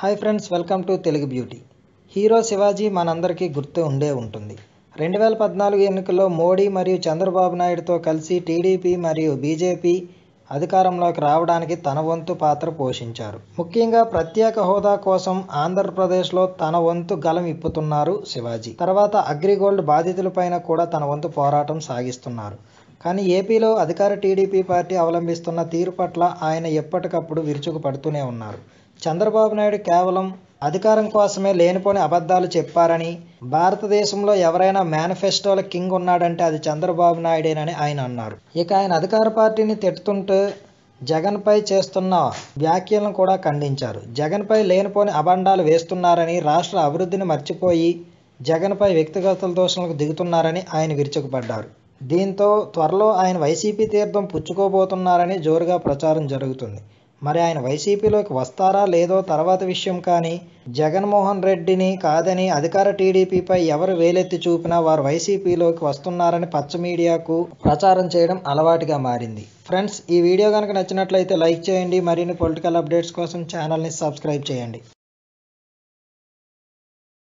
Hi friends welcome to Telugu beauty. Hero Shivaji మనందరికీ గుర్తు ఉండే ఉంటుంది. రెండు వేల పద్నాలుగు ఎన్నికల్లో మోడీ మరియు చంద్రబాబు నాయుడుతో కలిసి టీడీపీ మరియు బీజేపీ అధికారంలోకి రావడానికి తన వంతు పాత్ర పోషించారు. ముఖ్యంగా ప్రత్యేక హోదా కోసం ఆంధ్రప్రదేశ్లో తన వంతు గలం ఇప్పుతున్నారు శివాజీ. తర్వాత అగ్రిగోల్డ్ బాధితులపైన కూడా తన వంతు పోరాటం సాగిస్తున్నారు. కానీ ఏపీలో అధికార టీడీపీ పార్టీ అవలంబిస్తున్న తీరు పట్ల ఆయన ఎప్పటికప్పుడు విరుచుకుపడుతూనే ఉన్నారు. చంద్రబాబు నాయుడు కేవలం అధికారం కోసమే లేనిపోని అబద్ధాలు చెప్పారని భారతదేశంలో ఎవరైనా మేనిఫెస్టోల కింగ్ ఉన్నాడంటే అది చంద్రబాబు నాయుడేనని ఆయన అన్నారు. ఇక ఆయన అధికార పార్టీని తిట్టుతుంటూ జగన్పై చేస్తున్న వ్యాఖ్యలను కూడా ఖండించారు. జగన్పై లేనిపోని అబండాలు వేస్తున్నారని రాష్ట్ర అభివృద్ధిని మర్చిపోయి జగన్పై వ్యక్తిగత దోషణలకు దిగుతున్నారని ఆయన విరుచుకుపడ్డారు. దీంతో త్వరలో ఆయన వైసీపీ తీర్థం పుచ్చుకోబోతున్నారని జోరుగా ప్రచారం జరుగుతుంది. మరి ఆయన వైసీపీలోకి వస్తారా లేదో తర్వాత విషయం కానీ జగన్మోహన్ రెడ్డిని కాదని అధికార టీడీపీపై ఎవరు వేలెత్తి చూపినా వారు వైసీపీలోకి వస్తున్నారని పచ్చ మీడియాకు ప్రచారం చేయడం అలవాటుగా మారింది. ఫ్రెండ్స్ ఈ వీడియో కనుక నచ్చినట్లయితే లైక్ చేయండి. మరిన్ని పొలిటికల్ అప్డేట్స్ కోసం ఛానల్ని సబ్స్క్రైబ్ చేయండి.